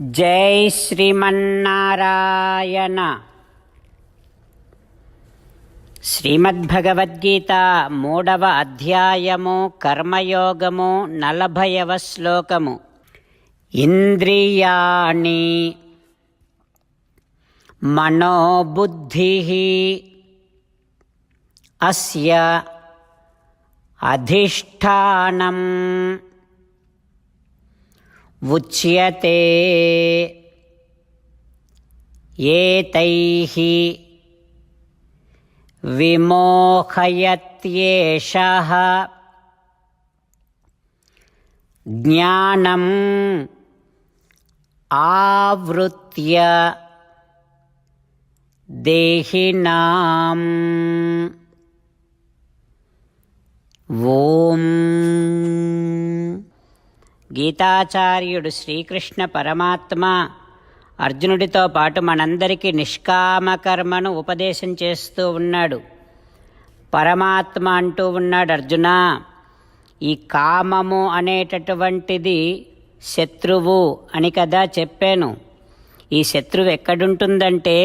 జై శ్రీమన్నారాయణ. శ్రీమద్భగవద్గీత మూడవ అధ్యాయము కర్మయోగము నలభైవ శ్లోకము. ఇంద్రియాణి మనోబుద్ధి అస్య అధిష్టానం. उच्यते। एतैः विमोहयत्येषः ज्ञानम् आवृत्य देहिनाम्। ॐ గీతాచార్యుడు శ్రీకృష్ణ పరమాత్మ అర్జునుడితో పాటు మనందరికీ నిష్కామకర్మను ఉపదేశం చేస్తూ ఉన్నాడు. పరమాత్మ అంటూ ఉన్నాడు అర్జున ఈ కామము అనేటటువంటిది శత్రువు అని కదా చెప్పాను. ఈ శత్రువు ఎక్కడుంటుందంటే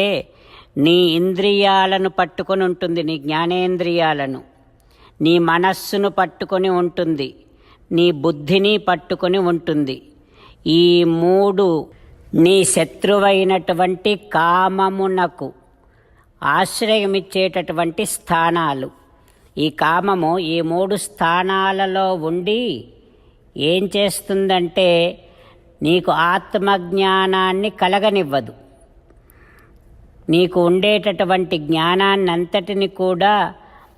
నీ ఇంద్రియాలను పట్టుకొని ఉంటుంది నీ జ్ఞానేంద్రియాలను. నీ మనస్సును పట్టుకొని ఉంటుంది. నీ బుద్ధిని పట్టుకొని ఉంటుంది. ఈ మూడు నీ శత్రువైనటువంటి కామమునకు ఆశ్రయమిచ్చేటటువంటి స్థానాలు. ఈ కామము ఈ మూడు స్థానాలలో ఉండి ఏం చేస్తుందంటే నీకు ఆత్మజ్ఞానాన్ని కలగనివ్వదు. నీకు ఉండేటటువంటి జ్ఞానాన్నంతటిని కూడా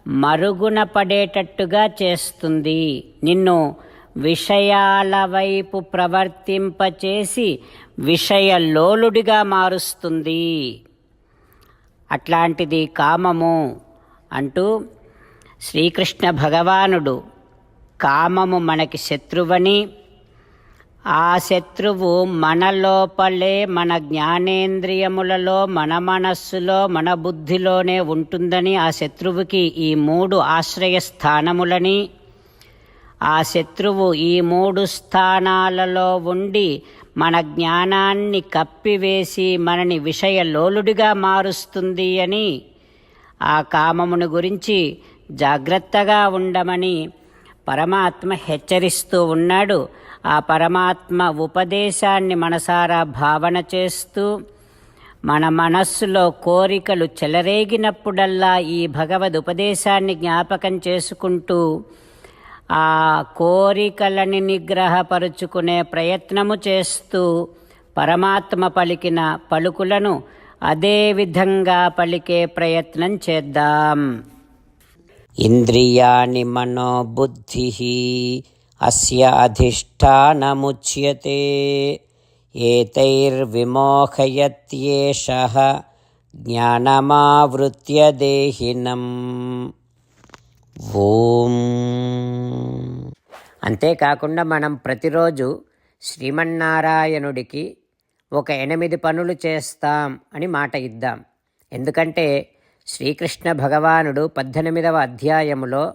మరుగున పడేటట్టుగా చేస్తుంది. నిన్ను విషయాల వైపు ప్రవర్తింపచేసి విషయలోలుడిగా మారుస్తుంది. అట్లాంటిది కామము అంటూ శ్రీకృష్ణ భగవానుడు కామము మనకి శత్రువని ఆ శత్రువు మన లోపలే మన జ్ఞానేంద్రియములలో మన మనస్సులో మన బుద్ధిలోనే ఉంటుందని ఆ శత్రువుకి ఈ మూడు ఆశ్రయ స్థానములని ఆ శత్రువు ఈ మూడు స్థానాలలో ఉండి మన జ్ఞానాన్ని కప్పివేసి మనని విషయలోలుడిగా మారుస్తుంది అని ఆ కామమును గురించి జాగ్రత్తగా ఉండమని పరమాత్మ హెచ్చరిస్తూ ఉన్నాడు. ఆ పరమాత్మ ఉపదేశాన్ని మనసారా భావన చేస్తూ మన మనస్సులో కోరికలు చెలరేగినప్పుడల్లా ఈ భగవద్ ఉపదేశాన్ని జ్ఞాపకం చేసుకుంటూ ఆ కోరికలని నిగ్రహపరుచుకునే ప్రయత్నము చేస్తూ పరమాత్మ పలికిన పలుకులను అదే విధంగా పలికే ప్రయత్నం చేద్దాం. ఇంద్రియాణి మనోబుద్ధి అస్య అధిష్టానముచ్యతే ఏతైర్విమోహయత్యేష జ్ఞానమావృత్య దేహినం ఓం అంతేకాకుండా మనం ప్రతిరోజు శ్రీమన్నారాయణుడికి ఒక ఎనిమిది పనులు చేస్తాం అని మాట ఇద్దాం. ఎందుకంటే శ్రీకృష్ణ భగవానుడు పద్దెనిమిదవ అధ్యాయములో